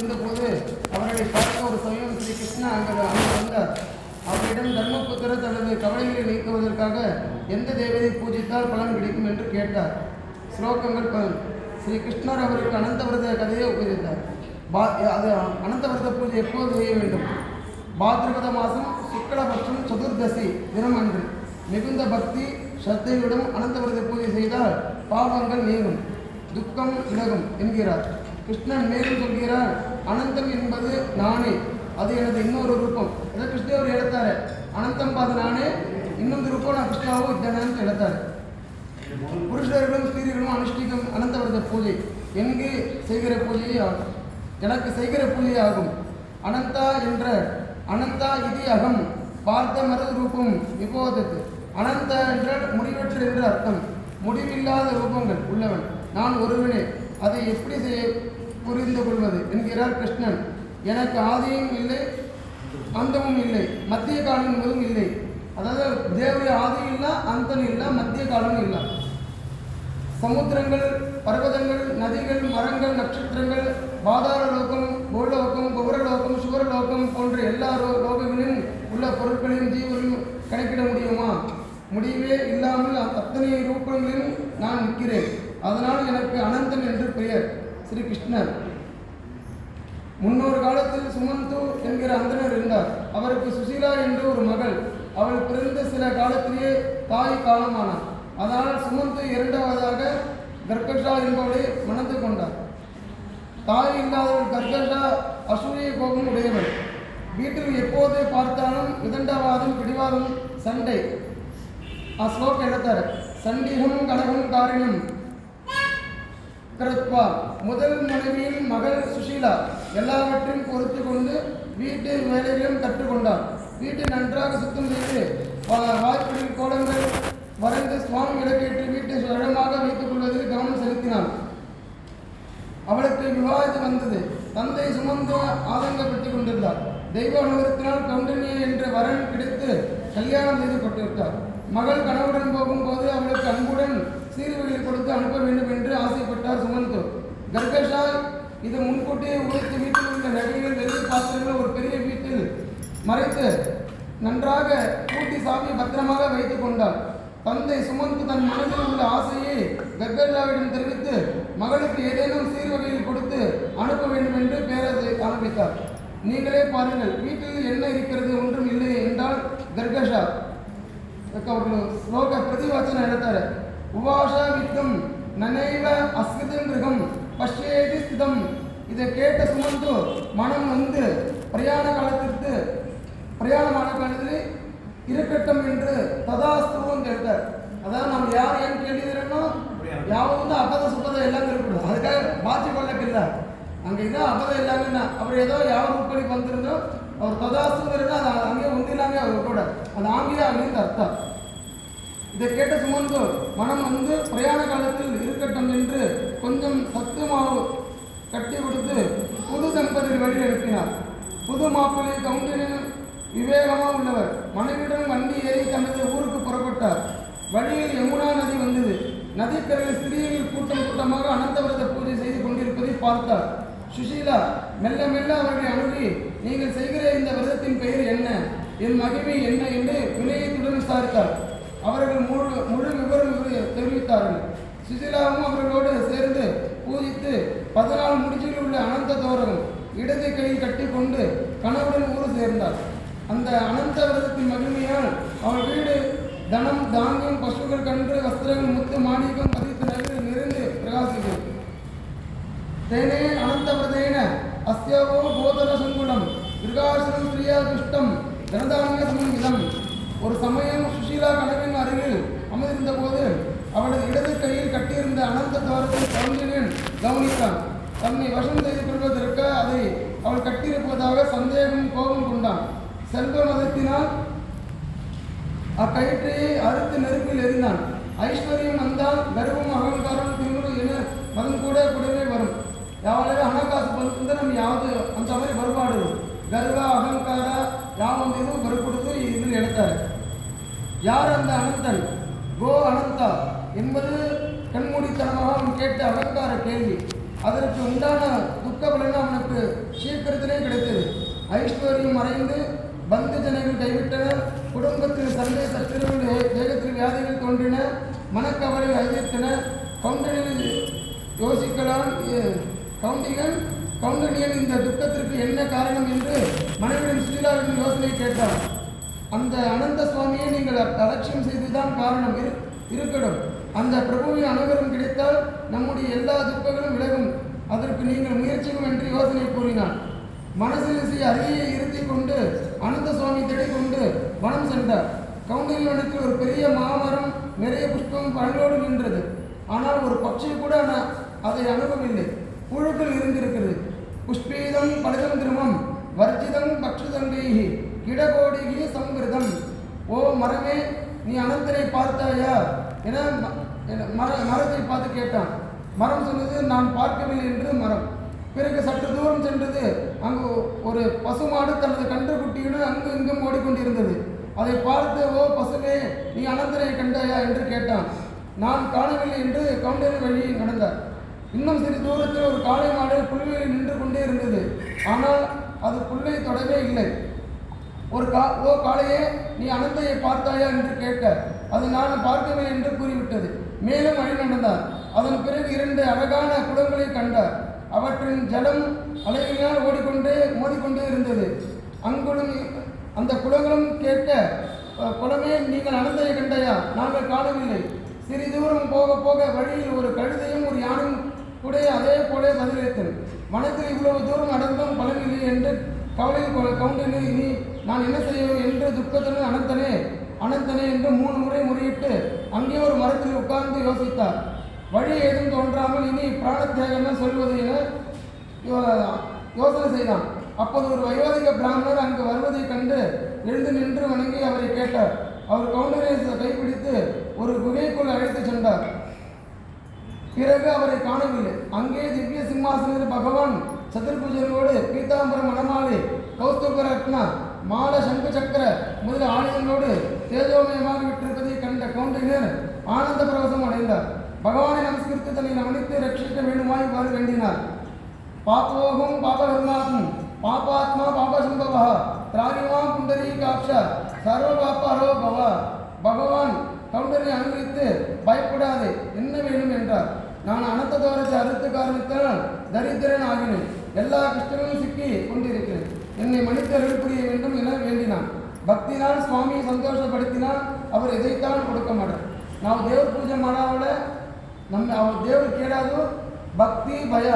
இருந்தபோது அவர்களை பார்க்க ஒரு சமயம் ஸ்ரீ கிருஷ்ணா அங்கு அங்கு வந்தார். அவரிடம் தர்மபுத்திர தனது கவலைகளை நீக்குவதற்காக எந்த தேவதை பூஜித்தால் பலன் கிடைக்கும் என்று கேட்டார். ஸ்லோகங்கள் பலன் ஸ்ரீ கிருஷ்ணர் அவருக்கு அனந்தவிரத கதையை உபயோகித்தார். பா அது அனந்தவிரத பூஜை எப்போது செய்ய வேண்டும்? பாத்ரபத மாதம் சுக்கலபட்சம் சதுர்தசி தினம் அன்று. மிகுந்த பக்தி ஸ்ரத்தையுடன் அனந்தவிரத பூஜை செய்தால் பாவங்கள் நீங்கும். துக்கம் விலகும் என்கிறார். கிருஷ்ணன் மேலும் சொல்கிறார் அனந்தம் என்பது நானே. அது எனது இன்னொரு ரூபம். அதை கிருஷ்ணவர் எடுத்தாரு அனந்தம் பார்த்து நானே இன்னொரு ரூபம் நான் கிருஷ்ணாவோ இத்தனான்னு எடுத்தாரு புருஷர்களும் ஸ்திரீகளும் அனுஷ்டிக்கும் அனந்தவரத பூஜை. எங்கு செய்கிற பூஜையே ஆகும். எனக்கு செய்கிற பூஜை ஆகும். அனந்தா என்ற அனந்தா இது அகம் பார்த்த மரது ரூபம் விபோதத்து அனந்த என்றால் முடிவற்ற என்று அர்த்தம். முடிவில்லாத ரூபங்கள் உள்ளவன். நான் ஒருவனே. அதை எப்படி செய்ய புரிந்து கொள்வது என்கிறார் கிருஷ்ணன். எனக்கு ஆதியும் இல்லை அந்தமும் இல்லை மத்திய காலம் என்பதும் இல்லை. அதாவது தேவைய ஆதி இல்லை அந்தம் இல்லை மத்திய காலம் இல்லை. சமுத்திரங்கள் பர்வதங்கள் நதிகள் மரங்கள் நட்சத்திரங்கள் பாதார லோகம் கோலோகம் பௌரலோகம் சுவரலோகம் போன்ற எல்லா லோகங்களிலும் உள்ள பொருட்களையும் ஜீவனையும் கணக்கிட முடியுமா? முடிவே இல்லாமல் அத்தனை ரூபங்களிலும் நான் நிற்கிறேன். அதனால் எனக்கு அனந்தன் என்று பெயர். ஸ்ரீ கிருஷ்ணர் முன்னொரு காலத்தில் சுமந்து என்கிற அந்தனர் இருந்தார். அவருக்கு சுசீலா என்று ஒரு மகள். அவள் பிறந்த சில காலத்திலேயே தாய் காலமானார். அதனால் சுமந்து இரண்டாவதாக கர்கஷா என்பவளை மணந்து கொண்டார். தாய் இல்லாதவள் கர்கஷா அசூரிய கோபம் உடையவள். வீட்டில் எப்போது பார்த்தாலும் விதண்டவாதம் பிடிவாதம் சண்டை. அஸ்லோக் எடுத்தார் சண்டிகம் கலகம் காரணம் கிடைப்பார் முதல் மனைவியின் மகள் சுஷீலா எல்லாவற்றையும் பொறுத்து கொண்டு வீட்டு வேலைகளையும் கற்றுக்கொண்டார். வீட்டை நன்றாக சுத்தம் செய்து வாய்ப்புகளில் கோலங்கள் வரைந்து சுவாமி விளக்கேற்று வீட்டை சுழமாக வைத்துக் கொள்வதில் கவனம் செலுத்தினான். அவளுக்கு விவாதத்து வந்தது. தந்தை சுமந்த ஆதங்கப்பட்டு கொண்டிருந்தார். தெய்வ அனுபவத்தினால் கவுண்டனி என்ற வரன் கிடைத்து கல்யாணம் செய்து கொண்டிருந்தார் மகள் கணவுடன் போகும்போது அவளுக்கு அன்புடன் சீருவைகளை கொடுத்து அனுப்ப வேண்டும் என்று ஆசைப்பட்டார் சுமந்தோ கர்கஷா இதை முன்கூட்டியே உழைத்து வீட்டில் உள்ள நகைகள் வெள்ளி பாத்திரங்களை ஒரு பெரிய வீட்டில் மறைத்து நன்றாக கூட்டி சாமி பத்திரமாக வைத்து கொண்டார். தந்தை சுமந்த் தன் மனதில் உள்ள ஆசையை கர்கஷாவிடம் தெரிவித்து மகளுக்கு ஏதேனும் சீர்வகையில் கொடுத்து அனுப்ப வேண்டும் என்று பேரரசை ஆரம்பித்தார் நீங்களே பாருங்கள் வீட்டில் என்ன இருக்கிறது ஒன்றும் இல்லை என்றால் கர்கஷா. அவர்கள் ஸ்லோக பிரதிவாச்சனை எடுத்தார் உவாச வித்தம் நனைவ அஸ்கிருதம் பஷ்யேதி ஸ்திதம் இதை கேட்ட சுமந்து மனம் வந்து பிரயாண காலத்திற்கு பிரயாணமான காலத்தில் இருக்கட்டும் என்று ததாஸ்துவம் கேட்டார். அதாவது நம்ம யார் ஏன் கேள்வி தரணும் யாவது வந்து அப்பத சுபத எல்லாமே இருக்கணும் அதுக்காக மாற்றி கொள்ளக்கில்ல அங்கே இதான் அப்பத எல்லாமே அவர் ஏதோ யார் உட்படிக்கு வந்திருந்தோ அவர் ததாஸ்துங்கிறது அது அங்கே வந்து இல்லாமல் அவர் கூட. அது ஆங்கிலம் அப்படின்னு அர்த்தம் இதை கேட்ட சுமந்து மனம் வந்து பிரயாண காலத்தில் இருக்கட்டும் என்று கொஞ்சம் சத்து மாவு கட்டி கொடுத்து புது தம்பதியில் வழி அனுப்பினார். புது மாப்பிள்ளை கவுண்டனின் விவேகமாக உள்ளவர். மனைவியுடன் வண்டி ஏறி தனது ஊருக்கு புறப்பட்டார். வழியில் யமுனா நதி வந்தது. நதிக்கரையில் ஸ்திரீகள் கூட்டம் கூட்டமாக அனந்தவிரத பூஜை செய்து கொண்டிருப்பதை பார்த்தார். சுஷீலா மெல்ல மெல்ல அவர்களை அணுகி நீங்கள் செய்கிற இந்த விரதத்தின் பெயர் என்ன? என் மகிமை என்ன? என்று வினயத்துடன் விசாரித்தார். அவர்கள் முழு முழு விவரம் தெரிவித்தார்கள். சுசிலாவும் அவர்களோடு சேர்ந்து பூஜித்து பதினாலு முடிச்சில் உள்ள அனந்த தோரகம் இடது கையில் கட்டிக்கொண்டு கணவுடன் ஊர் சேர்ந்தார். அந்த அனந்த விரதத்தின் மகிமையால் அவள் வீடு தனம் தானியம் பசுக்கள் கன்று வஸ்திரங்கள் முத்து மாணிக்கம் பதித்து நிறைந்து பிரகாசிக்கும் தேனே அனந்த பிரதேன அஸ்யவோ போதன சங்குலம் மிருகாசனம் ஸ்ரீயா துஷ்டம் தனதானிய சமன்விதம் ஒரு சமயம் சுஷீலா கனவின் அருகில் அமர்ந்திருந்த போது அவளது இடது கையில் கட்டியிருந்த அனந்த துவாரத்தை கவுண்டனியன் கவனித்தான் தன்னை வசம் செய்து கொள்வதற்கு அதை அவள் கட்டியிருப்பதாக சந்தேகம் கோபம் கொண்டான் செல்வ மதத்தினால் அக்கயிற்றையை அறுத்து நெருப்பில் எறிந்தான் ஐஸ்வர்யம் வந்தால் கர்வம் அகங்காரம் திமிரு என மதம் கூட கூடவே வரும் ಯಾವಾಗ ಹಣಕಾಸು ಬಂತಂದ್ರೆ ನಮ್ಗೆ ಯಾವುದು ಅಂತ மாதிரி ಬರಬಾರ್ದು ಗರ್ವ ಅಹಂಕಾರ ಯಾವೊಂದು ಇದು ಬರ್ಕೊಡುದು ಇದ್ರಲ್ಲಿ ಹೇಳ್ತಾರೆ யார் அந்த அனந்தன்? கோ அனந்தா என்பது கண்மூடித்தனமாக அவன் கேட்ட அகங்கார கேள்வி. அதற்கு உண்டான துக்க பலன் அவனுக்கு சீக்கிரத்திலே கிடைத்தது. ஐஸ்வர்யம் மறைந்து பந்து ஜனங்கள் கைவிட்டனர் குடும்பத்தில் சண்டை சச்சரவுகள் தேகத்தில் வியாதிகள் தோன்றின. மனக்கவலை அறிவித்தன கவுண்டனில் யோசிக்கலாம் கவுண்டிகள் கவுண்டனியன் இந்த துக்கத்திற்கு என்ன காரணம் என்று மனைவிடம் சுசீலாவின் யோசனை கேட்டார் அந்த அனந்த சுவாமியை நீங்கள் அலட்சியம் செய்துதான் காரணம் இரு இருக்கணும். அந்த பிரபுவின் அனுகிரகம் கிடைத்தால் நம்முடைய எல்லா துக்கங்களும் விலகும். அதற்கு நீங்கள் முயற்சிக்கும் என்று யோசனை கூறினான். மனசில் அருகே இருத்தி கொண்டு அனந்த சுவாமி தேடிக் கொண்டு வனம் சென்றார். கவுண்டரிவனத்தில் ஒரு பெரிய மாமரம் நிறைய புஷ்பம் பழங்களோடு நின்றது. ஆனால் ஒரு பட்சி கூட அன- அதை அணுகவில்லை புழுக்கள் இருந்திருக்கிறது. புஷ்பீதம் பலிதம் திருமம் வர்ஜித இடகோடிகி கிடகோடிகி சம்பிரதம் ஓ மரமே நீ அனந்தனை பார்த்தாயா? என ம- என மர மரத்தை பார்த்து கேட்டான். மரம் சொன்னது நான் பார்க்கவில்லை என்று மரம். பிறகு சற்று தூரம் சென்றது. அங்கு ஒரு பசுமாடு தனது கன்றுக்குட்டியுடன் அங்கு இங்கும் ஓடிக்கொண்டிருந்தது. அதை பார்த்து ஓ பசுவே நீ அனந்தரை கண்டாயா? என்று கேட்டான். நான் காணவில்லை என்று கவுண்டரின் வழியில் நடந்தார். இன்னும் சிறு தூரத்தில் ஒரு காளை மாடு புல்வெளியில் நின்று கொண்டே இருந்தது. ஆனால் அது புல்லை தொடவே இல்லை. ஒரு கா ஓ காளையே நீ அனந்தையை பார்த்தாயா என்று கேட்க அது நான் பார்க்கவில்லை என்று கூறிவிட்டது. மேலும் வழி நடந்தார். அதன் பிறகு இரண்டு அழகான குளங்களை கண்டார். அவற்றின் ஜலம் அலைகளினால் ஓடிக்கொண்டே மோதிக்கொண்டே இருந்தது. அங்குளும் அந்த குளங்களும் கேட்க குளமே நீங்கள் அனந்தையை கண்டையா? நாங்கள் காணவில்லை. சிறிது தூரம் போக போக வழியில் ஒரு கழுதையும் ஒரு யானும் கூட அதே போல பதிலளித்தது. மனத்தில் இவ்வளவு தூரம் நடந்தும் பலனில்லை என்று கவலையில் கவுண்டனில் இனி நான் என்ன செய்வேன் என்று துக்கத்துடன் அனந்தனே அனந்தனே என்று மூணு முறை முறையிட்டு அங்கே ஒரு மரத்தில் உட்கார்ந்து யோசித்தார். வழி ஏதும் தோன்றாமல் இனி பிராணத்தியாகம் சொல்வது என யோ- யோசனை செய்தான். அப்போது ஒரு வயோதிக பிராமணர் அங்கு வருவதைக் கண்டு எழுந்து நின்று வணங்கி அவரை கேட்டார். அவர் கவுண்டரை கைப்பிடித்து ஒரு குகைக்குள் அழைத்துச் சென்றார். பிறகு அவரை காணவில்லை. அங்கே திவ்ய சிம்மாசனத்தில் பகவான் சதுர்புஜனோடு பீதாம்பரம் மணமாலை கௌஸ்துப ரத்னா மால சங்கு சக்கர முதல் ஆலயங்களோடு தேஜோமயமாக விட்டிருப்பதை கண்ட கவுண்டனர் ஆனந்த பிரவசம் அடைந்தார். பகவானை நமஸ்கரித்து தன்னை நவனித்து ரட்சிக்க வேண்டுமாய் இவ்வாறு வேண்டினார். பாப்போகம் பாபகர்மாகும். பாபாத்மா பாபசம்பவ. திராகிமாம் புண்டரீகாட்ச சர்வ பாப்பாரோ பவ. பகவான் கவுண்டரை அனுமதித்து பயப்படாதே என்ன வேண்டும் என்றார். நான் அனந்த தோரத்தை அறுத்து காரணத்தால் தரித்திரன் ஆகினேன் எல்லா கஷ்டங்களும் சிக்கி கொண்டிருக்கிறேன். என்னை மன்னித்து அருள் புரிய வேண்டும் என வேண்டினான் பக்தினால் சுவாமியை சந்தோஷப்படுத்தினால் அவர் எதைத்தான் கொடுக்க மாட்டார் ನಾವು ದೇವ್ರ ಪೂಜೆ ಮಾಡಾವಳೆ ನಮ್ಮ ಅವ್ರ ದೇವ್ರು ಕೇಳೋದು ಭಕ್ತಿ ಭಯ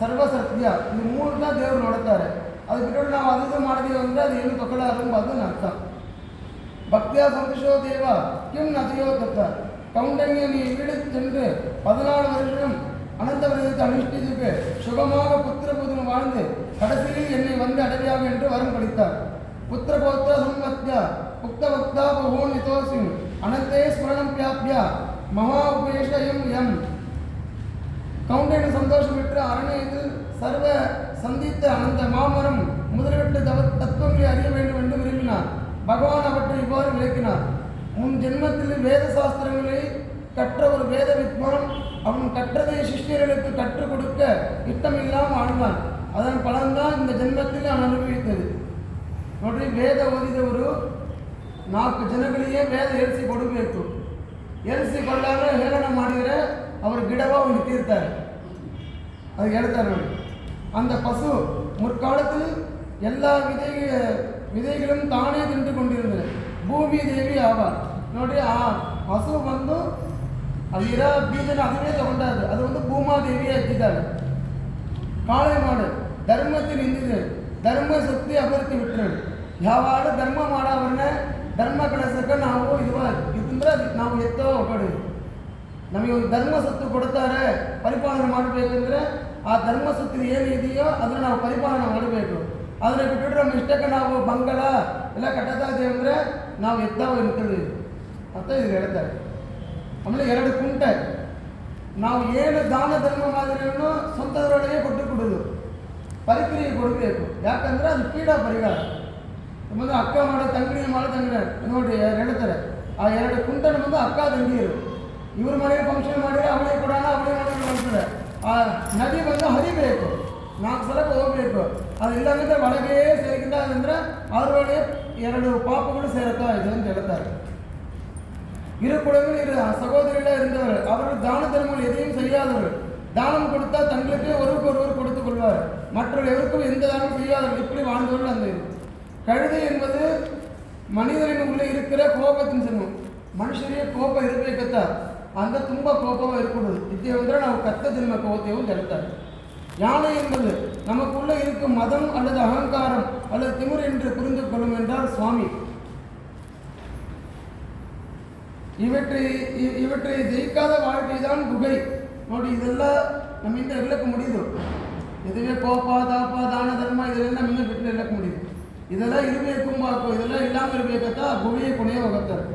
ಸರ್ವ ಸತ್ಯ ಇದು ಮೂರನ್ನ ದೇವ್ರು ನೋಡ್ತಾರೆ ಅದು ಬಿಟ್ಟು ನಾವು ಅದು ಮಾಡಿದೀವಿ ಅಂದರೆ ಅದು ಏನು ತಗೊಳ್ಳೋದು ಅದು ನನ್ನ ಅರ್ಥ பக்தியா சந்தோஷோ தேவா கிம் நதியோ தத்த கவுண்டனிய நீ வீடு சென்று பதினாலு வருஷம் அனந்த விரதத்தை அனுஷ்டித்து சுகமாக புத்திர புத்திரம் வாழ்ந்து கடைசியில் என்னை வந்து அடையாக என்று வரும் படித்தார் புத்திர பௌத்திர சம்பத்யா புக்த பக்தா பகூன் இதோசிம் அனந்தே ஸ்மரணம் பியாப்யா மகா உபேஷயம் எம் கவுண்டனை சந்தோஷம் பெற்று அரண்யத்தில் சர்வ சந்தித்த அந்த மாமரம் முதலிட்டு தவ தத்துவங்களை அறிய வேண்டும் என்று விரும்பினார். பகவான் அவற்றை இவ்வாறு விளக்கினார். உன் ஜென்மத்தில் வேத சாஸ்திரங்களை கற்ற ஒரு வேத வித்வான் அவன் கற்றதை சிஷ்யர்களுக்கு கற்றுக் கொடுக்க இட்டமில்லாமல் ஆழ்ந்தான் அதன் பலன் தான் இந்த ஜென்மத்தில் நான் அனுபவித்தது ನೋಡಿ ವೇದ ಓದಿದವರು ನಾಲ್ಕು ಜನಗಳಿಗೆ ವೇದ ಏರಿಸಿ ಕೊಡಬೇಕು ಏರಿಸಿಕೊಳ್ಳಾಗ ಹೇಳನ ಮಾಡಿದರೆ ಅವರು ಗಿಡವ ಒಂದು ತೀರ್ತಾರೆ ಅದು ಹೇಳ್ತಾರೆ ನೋಡಿ அந்த பசு முற்காலத்தில் எல்லா விதை விதைகளும் தானே தின்று கொண்டிருந்தது பூமி தேவி ஆவார் ನೋಡಿ ಆ ಹಸು ಬಂದು ಅಲ್ಲಿರೋ ಬೀಜನ ಅದನ್ನೇ ತಗೊಂಡಾಗ ಅದು ಒಂದು ಭೂಮಾದೇವಿ ಹಾಕಿದ್ದಾರೆ ಕಾಳೆ ಮಾಡು ಧರ್ಮಕ್ಕೆ ನಿಂದಿದೆ ಧರ್ಮ ಸತ್ತಿ ಅಭರ್ತಿ ಬಿಟ್ಟರು. ಯಾವಾಗ ಧರ್ಮ ಮಾಡೋವ್ರನ್ನೇ ಧರ್ಮ ಕಳಿಸಕ್ಕೆ ನಾವು ಇದು ಇದಂದ್ರೆ ನಾವು ಎತ್ತೋ ಕಡೆ. ನಮಗೆ ಒಂದು ಧರ್ಮ ಸತ್ತು ಕೊಡ್ತಾರೆ ಪರಿಪಾಲನೆ ಮಾಡಬೇಕಂದ್ರೆ ಆ ಧರ್ಮ ಸತ್ತು ಏನು ಇದೆಯೋ ಅದನ್ನು ನಾವು ಪರಿಪಾಲನೆ ಮಾಡಬೇಕು. ಆದರೆ ಬಿಟ್ಬಿಟ್ರೆ ನಮ್ಮ ಇಷ್ಟಕ್ಕೆ ನಾವು ಬಂಗಲ ಎಲ್ಲ ಕಟ್ಟತಾ ಇದ್ದೀವಿ ಅಂದರೆ ನಾವು ಎದ್ದಾವ ಇರ್ತೀವಿ ಅಂತ ಇದು ಹೇಳ್ತಾರೆ. ಆಮೇಲೆ ಎರಡು ಕುಂಟೆ. ನಾವು ಏನು ದಾನ ಧರ್ಮ ಮಾದರಿಯನ್ನು ಸ್ವಂತದರೊಳಗೆ ಕೊಟ್ಟು ಕೊಡೋದು. ಪರಿಕ್ರಿಯೆ ಕೊಡಬೇಕು ಯಾಕಂದ್ರೆ ಅದು ಪೀಡಾ ಪರಿಹಾರ ಬಂದು ಅಕ್ಕ ಮಾಡೋ ತಂಗಿಣಿ ಮಾಡೋ ತಂಗಿಣ ನೋಡಿ ಯಾರು ಹೇಳ್ತಾರೆ ಆ ಎರಡು ಕುಂಟನ ಬಂದು ಅಕ್ಕ ತಂಗಿಯರು ಇವ್ರ ಮನೆಗೆ ಫಂಕ್ಷನ್ ಮಾಡಿದ್ರೆ ಅವಳಿಗೆ ಕೊಡೋಣ ಅವಳಿಗೆ ಮಾಡೋಣ ಅಂತಾರೆ ಆ ನದಿ ಬಂದು ಹರಿಬೇಕು ನಾಲ್ಕು ಸಲ ಹೋಗ್ಬೇಕು ಅದಿಲ್ಲ ಅಂದ್ರೆ ಒಳಗೆ ಸೇರಿಕಿಂದ ಅಂದ್ರೆ ಅದರೊಳಗೆ ಎರಡು ಪಾಪಗಳು ಸೇರುತ್ತಾ ಇದೆ ಅಂತ ಹೇಳ್ತಾರೆ இரு குழந்தைகள் இரு சகோதரிகளே இருந்தவர் அவர்கள் தான தர்மங்கள் எதையும் செய்யாதவர் தானம் கொடுத்தா தங்களுக்கு ஒருவருக்கு ஒருவர் கொடுத்துக் கொள்வார் மற்றொரு எவருக்கும் எந்த தானும் செய்யாதவர்கள் எப்படி வாழ்ந்தவர்கள் அந்த கழுதை என்பது மனிதனின் உள்ளே இருக்கிற கோபத்தின் சின்னம். ಮನುಷ್ಯರಿಗೆ ಕೋಪ ಇರಬೇಕತ್ತ ಅಂತ ತುಂಬ ಕೋಪವ ಇರಕೂಡದು ಇದೆ ಅಂದರೆ ನಾವು கத்த ஜென்ம ಕೋತೆವು ಹೇಳ್ತಾರೆ யானை என்பது நமக்குள்ளே இருக்கும் மதம் அல்லது அகங்காரம் அல்லது திமிர் என்று புரிந்து கொள்ளும் என்றார் சுவாமி. இவற்றை இவற்றை ஜெயிக்காத வாழ்க்கை தான் குகை. ನೋಡಿ இதெல்லாம் நம்ம இந்த இழக்க முடியுது. இதுவே கோப்பா தாப்பா தான தர்மா இதெல்லாம் இன்னும் விட்டு இழக்க முடியும் இதெல்லாம் இருமையை கும்பாக்கும் இதெல்லாம் இல்லாமல் இருமையை கத்தா குகையை புனைய வகத்தார்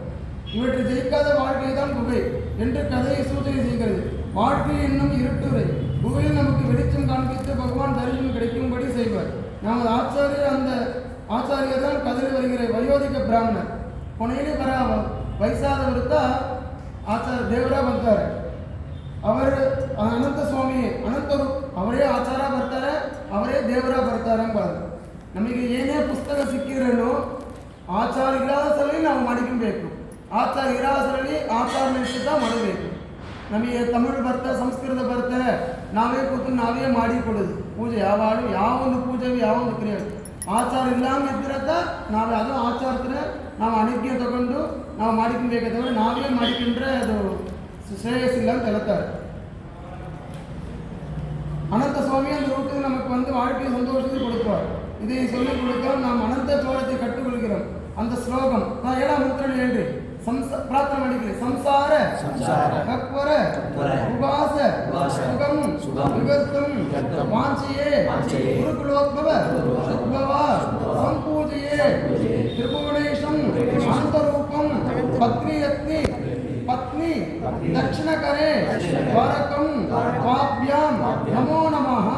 இவற்றை ஜெயிக்காத வாழ்க்கை தான் குகை என்று கதையை சூச்சனை செய்கிறது. வாழ்க்கை என்னும் இருட்டுரை. குகையில் நமக்கு வெளிச்சம் காண்பித்து பகவான் தரிசனம் கிடைக்கும்படி செய்வார். நமது ஆச்சாரிய அந்த ஆச்சாரியர் தான் கதறி வருகிற வயோதிக பிராமணர். புனையிலே வராமல் வயசாதவர் தான் ஆச்சார தேவராக வந்தார். அவர் அனந்த ಸಲಲ್ಲಿ ನಾವು ಮಾಡಿಕೊಬೇಕು ಆಚಾರ ಇರೋ ಸಲಲ್ಲಿ ಆಚಾರ ನಿಶ್ಚಿತ ಮಾಡಬೇಕು ನಮಗೆ ತಮಿಳು ಬರ್ತಾ ಸಂಸ್ಕೃತ ಬರ್ತಾರೆ ನಾವೇ ಕೂತು ನಾವೇ ಮಾಡಿ ಕೊಡೋದು ಪೂಜೆ ಯಾವಾಗ ಯಾವ ಒಂದು ಪೂಜೆಗೆ ಯಾವ ಒಂದು ಕ್ರಿಯೆ ಆಚಾರ ಇಲ್ಲಾಂಗ ಇದ್ದಿರತ್ತ ನಾವು ಅದು ಆಚಾರತ್ರ ನಾವು ಅನಿಜ್ಞೆ ತಗೊಂಡು ನಾವು ಮಾಡಿಕೊಬೇಕಾದ್ರೆ ನಾವೇ ಮಾಡಿಕೊಂಡ್ರೆ ಅದು ಶ್ರೇಯಸ್ಸಿಲ್ಲ ಅಂತ ಹೇಳ್ತಾರೆ அனந்த சுவாமி அந்த ரூட்டுக்கு நமக்கு வந்து வாழ்க்கை சந்தோஷத்தை கொடுப்பார் இதை சொல்லிக் கொடுத்தால் நாம் அனந்த சோழத்தை கற்றுக்கொள்கிறோம் அந்த ஸ்லோகம் நான் ஏழாம் முத்திரன் என்று பிரார்த்தனை பண்ணிக்கிறேன் சம்சார கக்வர உபாச சுகம் சுகம் வாஞ்சியே குருகுலோத்பவ உத்பவா சம்பூஜையே திரிபுவனேஷம் அந்தரூபம் பத்னி அக்னி பத்னி தட்சிணகரே வரகம் பாப்யாம் நமோ நமஹ.